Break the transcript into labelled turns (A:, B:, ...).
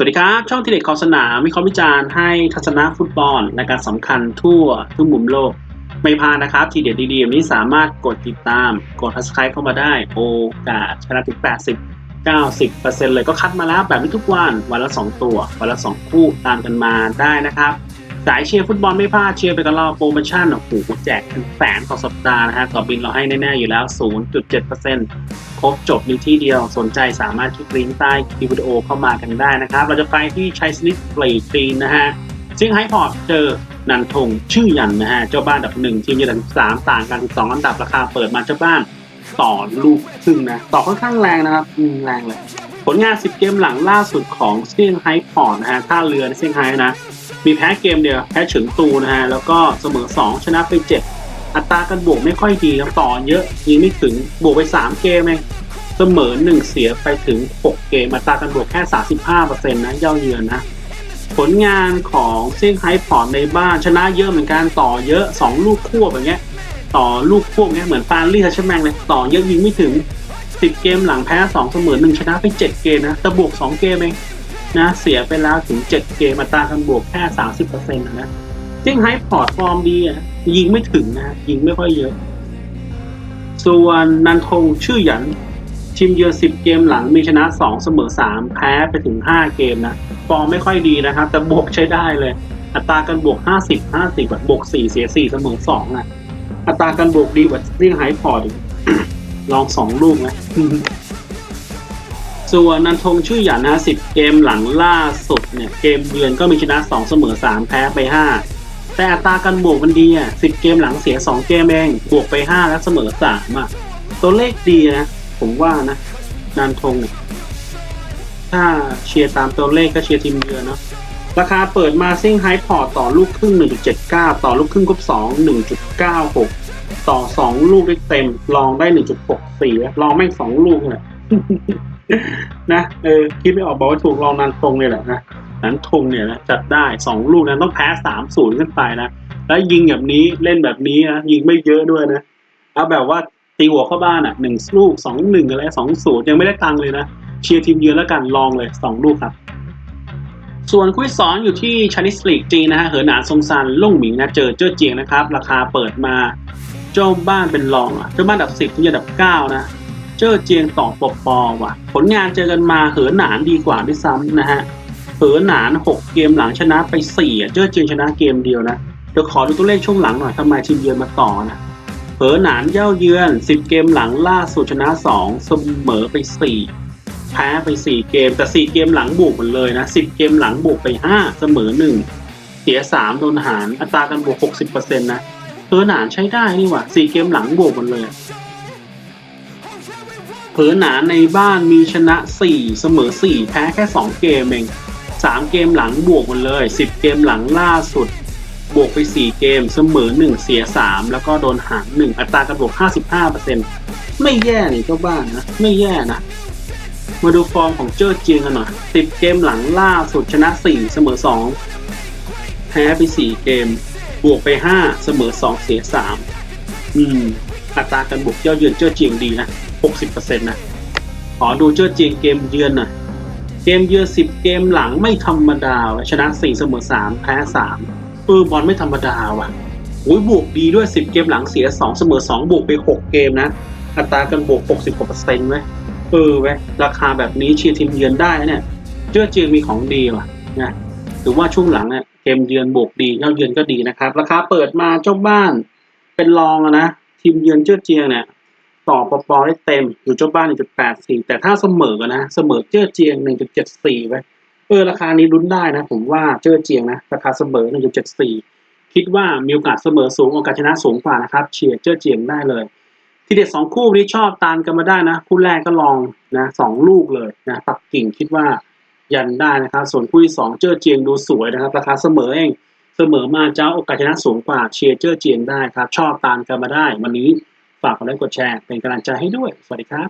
A: สวัสดีครับ ช่องทีเด็ดขอบสนามวิเคราะห์วิจารณ์ให้ทัศนะฟุตบอลในการสำคัญทั่วทุกมุมโลก ไม่พลาดนะครับ ทีเด็ดดีๆแบบนี้สามารถกดติดตาม กด subscribe เข้ามาได้ โอกาสชนะถึง 80 90%เลยก็คัดมาแล้วแบบนี้ทุกวัน วันละ 2 ตัว วันละ 2 คู่ตามกันมาได้นะครับ สายเชียร์ฟุตบอลไม่พลาดเชียร์ไปกับเราโปรโมชั่นโอ้โหแจกถึงแสนต่อสัปดาห์นะฮะต่อบินเราให้แน่ๆอยู่แล้ว 0.7%ครบจบในที่เดียวสนใจสามารถคลิกลิงก์ใต้คลิปวิดีโอเข้ามากันได้นะครับ เราจะไปที่ชัยสนิทเปลย์คลีนนะฮะซึ่งไฮพอร์ตเจอนันทงชื่อยันนะฮะเจ้าบ้านอันดับหนึ่งทีมเยือนอันดับสามต่างกันสองอันดับราคาเปิดมาเจ้าบ้านต่อลูกครึ่งนะต่อค่อนข้างแรงนะครับแรงเลย ผลงาน 10 เกมหลังล่าสุดของเซี่ยงไฮ้พอร์ตนะฮะท่าเรือในเซี่ยงไฮ้นะ มีแพ้เกมเดียวแพ้เฉิงตูนะฮะแล้วก็เสมอ 2 ชนะไป 7 อัตราการบวกไม่ค่อยดีครับต่อเยอะยิงไม่ถึงบวกไป 3 เกมเองเสมอ 1 เสียไปถึง 6 เกมอัตราการบวกแค่ 35%นะเย่าเยือนนะผลงานของเซี่ยงไฮ้พอร์ตในบ้านชนะเยอะเหมือนกันต่อเยอะ 2 ลูกควบอย่างเงี้ยต่อลูกควบเงี้ยเหมือนปารีสแชมแมงเลยต่อเยอะยิงไม่ถึง 10 เกมหลังแพ้ 2 เสมอ 1 ชนะไป 7 เกมนะแต่บวก 2 เกมเอง นะเสียไปแล้วถึง 7 เกมอัตราการบวกแค่ 30%นะเซี่งไฮพอร์ตฟอร์มดีอะยิงไม่ถึงนะยิงไม่ค่อยเยอะ ส่วนนันทงชื่อหยันทีมเยือน10 เกมหลังมีชนะ 2 เสมอ 3 แพ้ไปถึง 5 เกมนะฟอร์มไม่ค่อยดีนะครับ แต่บวกใช้ได้เลย อัตราการบวก 50 50แบบบวก 4 เสีย 4 เสมอ2อะอัตราการบวกดีกว่าเซี่งไฮพอร์ตอีกลองลูกนะ ส่วนนันทงชื่อหยานนะ10เกมหลังล่าสุดเนี่ยเกมเยือนก็มีชนะ2เสมอ3แพ้ไป5แต่อัตราการบวกมันดีอะ10เกมหลังเสีย2เกมเองบวกไป5แล้วเสมอ3อะตัวเลขดีนะผมว่านะนันทงเนี่ยถ้าเชียร์ตามตัวเลขก็เชียร์ทีมเยือนเนาะราคาเปิดมาซิ่งไฮพอร์ตต่อลูกครึ่ง 1.79 ต่อลูกครึ่งครบ2 1.96 ต่อ 2 ลูกได้เต็ม ลองได้ 1.64 ลองแม่ง2ลูกเลย นะเออคิดไม่ออกบอกว่าถูกลองนันทงเนี่ยแหละนะนันทงเนี่ยนะจัดได้2ลูกนั้นต้องแพ้3-0ขึ้นไปนะแล้วยิงแบบนี้เล่นแบบนี้นะยิงไม่เยอะด้วยนะเอาแบบว่าตีหัวเข้าบ้านอะหนึ่งลูกสองหนึ่งอะไรสองศูนย์ยังไม่ได้ตังเลยนะเชียร์ทีมเยือนแล้วกันลองเลยสองลูกครับ ส่วนคุยสอนอยู่ที่ชนิสลีกจีนนะฮะเหอหนานซงซานล่งหมิงนะเจอเจ้อเจียงนะครับ ราคาเปิดมาเจ้าบ้านเป็นรองอะเจ้าบ้านดับสิบที่อันดับเก้านะ เจ้อเจียงต่อปกปอว่ะ ผลงานเจอกันมาเหอหนานดีกว่าด้วยซ้ำนะฮะเหอหนานหกเกมหลังชนะไปสี่อะเจ้อเจียงชนะเกมเดียวนะเดี๋ยวขอดูตัวเลขช่วงหลังหน่อยทำไมทีมเยือนมาต่อนะเผอหนานเย่าเยือน 10 เกมหลังล่าสุดชนะ 2 เสมอไป 4 แพ้ไป 4 เกม แต่ 4 เกมหลังบวกหมดเลยนะ 10 เกมหลังบวกไป 5 เสมอ 1 เสีย 3 โดนหาร อัตราการบวก 60%นะเผอหนานใช้ได้นี่หว่า 4 เกมหลังบวกหมดเลย เผอหนาในบ้านมีชนะ 4 เสมอ 4 แพ้แค่ 2 เกมเอง 3 เกมหลังบวกหมดเลย 10 เกมหลังล่าสุด บวกไป 4 เกมเสมอ 1 เสีย 3 แล้วก็โดนหาร1อัตราการบวก 55%ไม่แย่นี่เจ้าบ้านนะ ไม่แย่นะ มาดูฟอร์มของเจ้อเจียงกันหน่อย10 เกมหลังล่าสุดชนะ 4 เสมอ 2 แพ้ไป 4 เกม บวกไป 5 เสมอ 2 เสีย 3 อืม อัตราการบวกเย่าเยือนเจ้อเจียงดีนะ 60%นะ ขอดูเจ้อเจียงเกมเยือนหน่อย เกมเยือน 10 เกมหลังไม่ธรรมดาว่ะชนะ 4 เสมอ 3 แพ้ 3 เออบอลไม่ธรรมดาว่ะโอ้ยบวกดีด้วย 10 เกมหลังเสีย 2 เสมอ 2 บวกไป 6 เกมนะ อัตราการบวก 60กว่าเปอร์เซ็นต์เว้ยเออเว้ยราคาแบบนี้เชียร์ทีมเยือนได้เนี่ย เจ้อเจียงมีของดีว่ะนะถือว่าช่วงหลังเนี่ยเกมเยือนบวกดีเจ้าเยือนก็ดีนะครับ ราคาเปิดมาเจ้าบ้านเป็นรองนะ ทีมเยือนเจ้อเจียงเนี่ยต่อปอปอได้เต็มอยู่เจ้าบ้าน 1.84 แต่ถ้าเสมอนะ เสมอเจ้อเจียง 1.74 ไว้เออราคานี้ลุ้นได้นะ ผมว่าเจ้อเจียงนะ ราคาเสมอ 1.74 คิดว่ามีโอกาสเสมอสูงโอกาสชนะสูงกว่านะครับ เชียร์เจ้อเจียงได้เลย ทีเด็ดสองคู่นี้ชอบตามกันมาได้นะ คู่แรกก็ลองนะสองลูกเลยนะปักกิ่งคิดว่ายันได้นะครับ ส่วนคู่ที่สองเจ้อเจียงดูสวยนะครับ ราคาเสมอเอง เสมอมาเจ้าโอกาสชนะสูงกว่าเชียร์เจ้อเจียงได้ครับ ชอบตามกันมาได้ วันนี้ฝากกดไลค์กดแชร์ เป็นกำลังใจให้ด้วย สวัสดีครับ